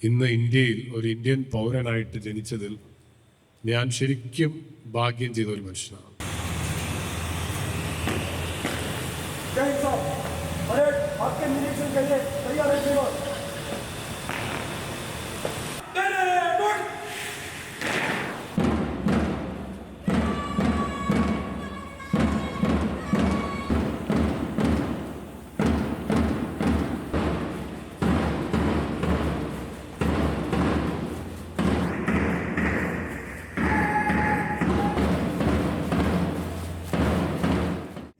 ഇന്ന് ഇന്ത്യയിൽ ഒരു ഇന്ത്യൻ പൗരനായിട്ട് ജനിച്ചതിൽ ഞാൻ ശരിക്കും ഭാഗ്യം ചെയ്ത ഒരു മനുഷ്യനാണ് जय हिंद साहब परेड आपके निरीक्षण के लिए तैयार है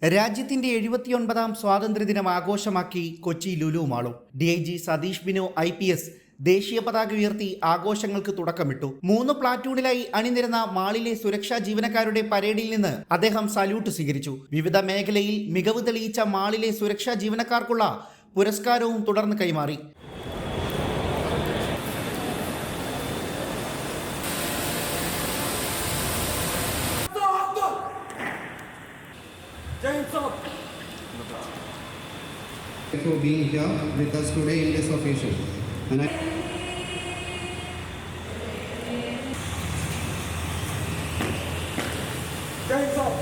രാജ്യത്തിന്റെ എഴുപത്തിയൊൻപതാം സ്വാതന്ത്ര്യദിനം ആഘോഷമാക്കി Kochi Lulu D I G Satheesh Binu I P S ദേശീയ പതാക ഉയർത്തി ആഘോഷങ്ങൾക്ക് തുടക്കമിട്ടു. മൂന്ന് പ്ലാറ്റൂണിലായി അണിനിരന്ന മാളിലെ സുരക്ഷാ ജീവനക്കാരുടെ പരേഡിൽ നിന്ന് അദ്ദേഹം സല്യൂട്ട് സ്വീകരിച്ചു. വിവിധ മേഖലയിൽ മികവ് തെളിയിച്ച മാളിലെ സുരക്ഷാ ജീവനക്കാർക്കുള്ള പുരസ്കാരവും തുടർന്ന് കൈമാറി. for being here with us today in this occasion. And I जय हिंद साहब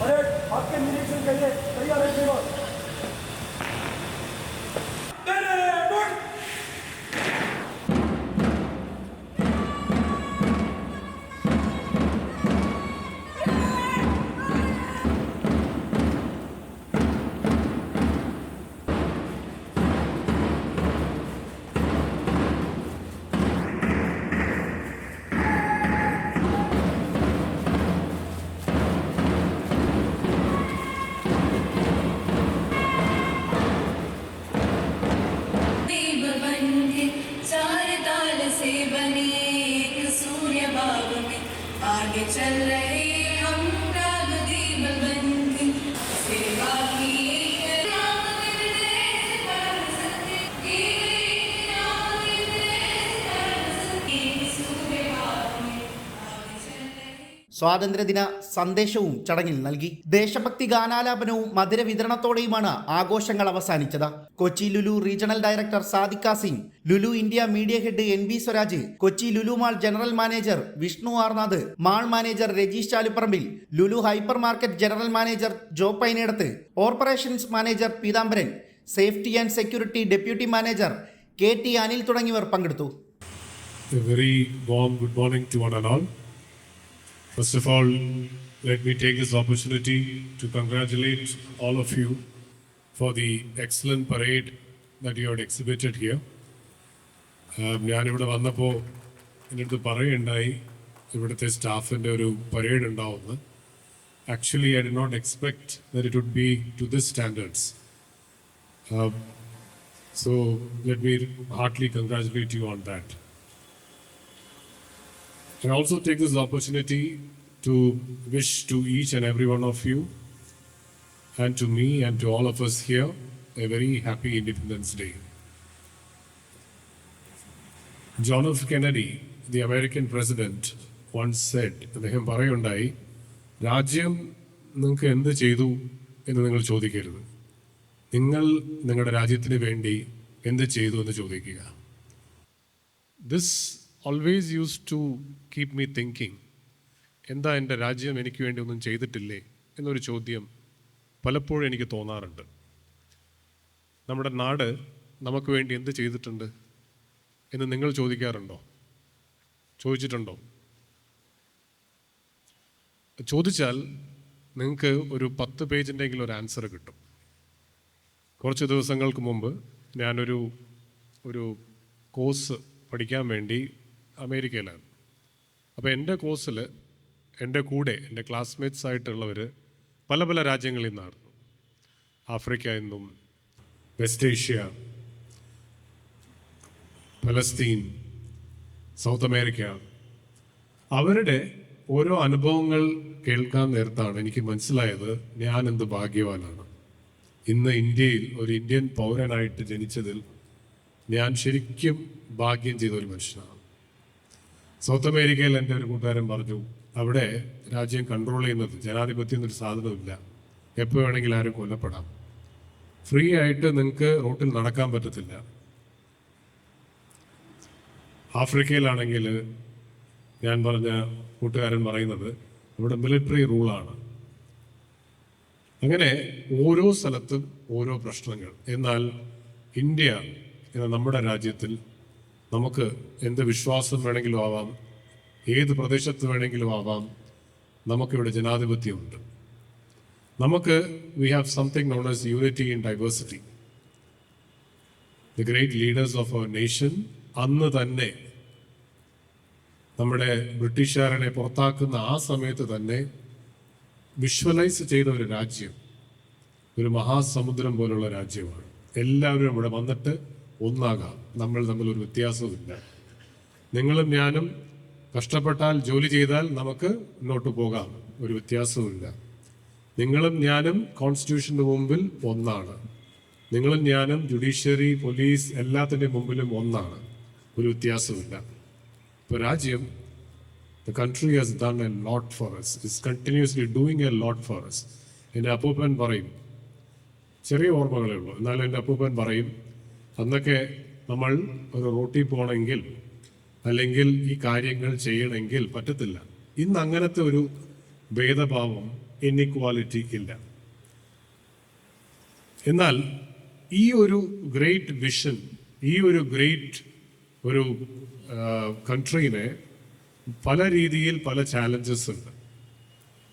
परेड आपके निरीक्षण के लिए तैयार है സ്വാതന്ത്ര്യദിന സന്ദേശവും ചടങ്ങിൽ നൽകി. ദേശഭക്തി ഗാനാലാപനവും മധുര വിതരണത്തോടെയുമാണ് ആഘോഷങ്ങൾ അവസാനിച്ചത്. Kochi Lulu regional director Sadiqa Singh Lulu India media head N B Swaraj Kochi Lulu mall general manager Vishnu Arnath mall manager Rajeesh Chaluparambil Lulu hypermarket general manager Jo Painedath operations manager Peethambaran safety and security deputy manager K T Anil തുടങ്ങിയവർ പങ്കെടുത്തു. A very warm good morning to one and all. First of all, let me take this opportunity to congratulate all of you for the excellent parade that you had exhibited here. Um, ഞാനിവിടെ വന്നപ്പോൾ എൻ്റെ അടുത്ത് പറയുണ്ടായി ഇവിടുത്തെ സ്റ്റാഫിൻ്റെ ഒരു parade ഉണ്ടാവുമെന്ന് actually I did not expect that it would be to this standards so let me heartily congratulate you on that I also take this opportunity to wish to each and every one of you, and to me and to all of us here, a very happy Independence Day. John F. Kennedy, the American president, once said, അദ്ദേഹം പറയുണ്ടായി രാജ്യം നിങ്ങൾക്ക് എന്ത് ചെയ്തു എന്ന് നിങ്ങൾ ചോദിക്കരുത് നിങ്ങൾ നിങ്ങളുടെ രാജ്യത്തിന് വേണ്ടി എന്ത് ചെയ്തു എന്ന് ചോദിക്കുക this always used to keep me thinking എന്താ എന്റെ രാജ്യം എനിക്ക് വേണ്ടി ഒന്നും ചെയ്തിട്ടില്ലേ? എന്നൊരു ചോദ്യം പലപ്പോഴും എനിക്ക് തോന്നാറുണ്ട്. നമ്മുടെ നാട് നമുക്ക് വേണ്ടി എന്ത് ചെയ്തിട്ടുണ്ട് എന്ന് നിങ്ങൾ ചോദിക്കാറുണ്ടോ? ചോദിച്ചിട്ടുണ്ടോ? ചോദിച്ചാൽ നിങ്ങൾക്ക് ഒരു പത്ത് പേജിന്റെങ്കിലും ഒരു ആൻസർ കിട്ടും. കുറച്ച് ദിവസങ്ങൾക്ക് മുമ്പ് ഞാനൊരു ഒരു കോഴ്സ് പഠിക്കാൻ വേണ്ടി അമേരിക്കയിലാണ്. അപ്പോൾ എന്റെ കോഴ്സിൽ എന്റെ കൂടെ എന്റെ ക്ലാസ്മേറ്റ്സ് ആയിട്ടുള്ളവർ പല പല രാജ്യങ്ങളിൽ നിന്നായിരുന്നു. ആഫ്രിക്ക എന്നും West Asia Palestine South America. അവരുടെ ഓരോ അനുഭവങ്ങൾ കേൾക്കാൻ നേരത്താണ് എനിക്ക് മനസ്സിലായത് ഞാൻ എന്ത് ഭാഗ്യവാനാണ്. ഇന്ന് ഇന്ത്യയിൽ ഒരു ഇന്ത്യൻ പൗരനായിട്ട് ജനിച്ചതിൽ ഞാൻ ശരിക്കും ഭാഗ്യം ചെയ്ത ഒരു മനുഷ്യനാണ്. സൗത്ത് അമേരിക്കയിൽ എന്റെ ഒരു കൂട്ടുകാരൻ പറഞ്ഞു അവിടെ രാജ്യം കൺട്രോൾ ചെയ്യുന്നത് ജനാധിപത്യം എന്നൊരു സാധനമില്ല എപ്പോൾ വേണമെങ്കിലും ആരും കൊല്ലപ്പെടാം. ഫ്രീ ആയിട്ട് നിങ്ങൾക്ക് റോട്ടിൽ നടക്കാൻ പറ്റത്തില്ല. ആഫ്രിക്കയിലാണെങ്കിൽ ഞാൻ പറഞ്ഞ കൂട്ടുകാരൻ പറയുന്നത് ഇവിടെ മിലിറ്ററി റൂളാണ് അങ്ങനെ ഓരോ സ്ഥലത്തും ഓരോ പ്രശ്നങ്ങൾ. എന്നാൽ ഇന്ത്യ എന്ന നമ്മുടെ രാജ്യത്തിൽ നമുക്ക് എന്ത് വിശ്വാസം വേണമെങ്കിലും ആവാം. ഏത് പ്രദേശത്ത് വേണമെങ്കിലും ആവാം. നമുക്കിവിടെ ജനാധിപത്യമുണ്ട്. നമുക്ക് we have something known as unity in diversity the great leaders of our nation അന്ന് തന്നെ നമ്മുടെ ബ്രിട്ടീഷുകാരനെ പുറത്താക്കുന്ന ആ സമയത്ത് തന്നെ വിഷ്വലൈസ് ചെയ്ത ഒരു രാജ്യം ഒരു മഹാസമുദ്രം പോലുള്ള രാജ്യമാണ്. എല്ലാവരും ഇവിടെ വന്നിട്ട് ഒന്നാകാം. നമ്മൾ തമ്മിൽ ഒരു വ്യത്യാസമില്ല നിങ്ങളും ഞാനും കഷ്ടപ്പെട്ടാൽ ജോലി ചെയ്താൽ നമുക്ക് മുന്നോട്ട് പോകാം. ഒരു വ്യത്യാസവുമില്ല. നിങ്ങളും ഞാനും കോൺസ്റ്റിറ്റ്യൂഷന്റെ മുമ്പിൽ ഒന്നാണ്. നിങ്ങളും ഞാനും ജുഡീഷ്യറി പോലീസ് എല്ലാത്തിന്റെ മുമ്പിലും ഒന്നാണ്. ഒരു വ്യത്യാസമില്ല ഇപ്പോൾ രാജ്യം the country has done a lot for us, is continuously doing a lot for us. എന്റെ അപ്പൂപ്പൻ പറയും ചെറിയ ഓർമ്മകളേ ഉള്ളൂ. എന്നാലും എന്റെ അപ്പൂപ്പൻ പറയും അന്നൊക്കെ നമ്മൾ ഒരു റോട്ടിൽ പോകണമെങ്കിൽ അല്ലെങ്കിൽ ഈ കാര്യങ്ങൾ ചെയ്യണമെങ്കിൽ പറ്റത്തില്ല. ഇന്ന് അങ്ങനത്തെ ഒരു ഭേദഭാവം ഇന്നിക്വാലിറ്റി ഇല്ല. എന്നാൽ ഈ ഒരു ഗ്രേറ്റ് വിഷൻ ഈ ഒരു ഗ്രേറ്റ് ഒരു കൺട്രീനെ പല രീതിയിൽ പല ചാലഞ്ചസ് ഉണ്ട്.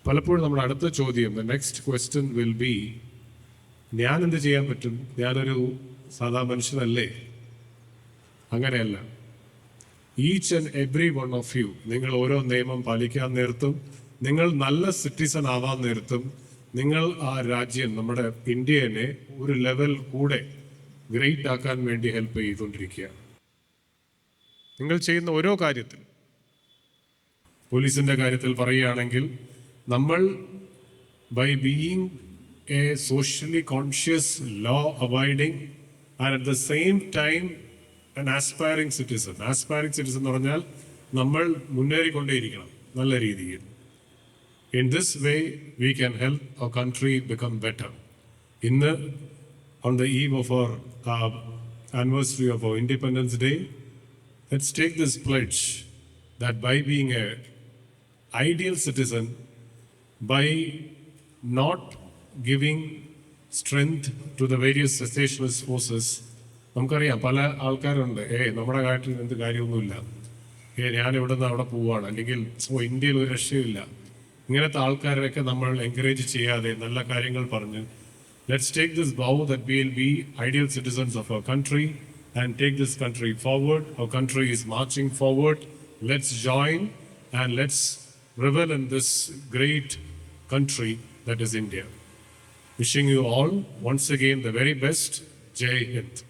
പലപ്പോഴും നമ്മുടെ അടുത്ത ചോദ്യം the next question will be ഞാൻ എന്ത് ചെയ്യാൻ പറ്റും? ഞാനൊരു സാധാ മനുഷ്യനല്ലേ? അങ്ങനെയല്ല. Each and every one of you നിങ്ങൾ ഓരോ നിയമം പാലിക്കാൻ നേരത്തും നിങ്ങൾ നല്ല സിറ്റിസൺ ആവാൻ നേരത്തും നിങ്ങൾ ആ രാജ്യം നമ്മുടെ ഇന്ത്യനെ ഒരു ലെവൽ കൂടെ ഗ്രേറ്റ് ആക്കാൻ വേണ്ടി ഹെൽപ്പ് ചെയ്തുകൊണ്ടിരിക്കുകയാണ്. നിങ്ങൾ ചെയ്യുന്ന ഓരോ കാര്യത്തിൽ പോലീസിന്റെ കാര്യത്തിൽ പറയുകയാണെങ്കിൽ നമ്മൾ by being a socially conscious law abiding and at the same time an aspiring citizen aspiring citizen എന്ന് പറഞ്ഞാൽ നമ്മൾ മുന്നേറിക്കൊണ്ടേയിരിക്കണം നല്ല രീതിയിൽ. In this way we can help our country become better ഇന്ന് on the eve of our anniversary of our independence day Let's take this pledge that by being a ideal citizen, by not giving strength to the various secessionist forces, നമുക്കറിയാം പല ആൾക്കാരുണ്ട് ഏ നമ്മുടെ കാര്യത്തിൽ എന്ത് കാര്യമൊന്നുമില്ല ഏ ഞാൻ ഇവിടെ നിന്ന് അവിടെ പോവാണ് അല്ലെങ്കിൽ ഓ ഇന്ത്യയിൽ ഒരു രക്ഷയില്ല ഇങ്ങനത്തെ ആൾക്കാരെയൊക്കെ നമ്മൾ എൻകറേജ് ചെയ്യാതെ നല്ല കാര്യങ്ങൾ പറഞ്ഞ് let's take this vow that will be ideal citizens of our country and take this country forward. Our country is marching forward. Let's join and let's revel in this great country that is India. Wishing you all once again the very best. Jai Hind.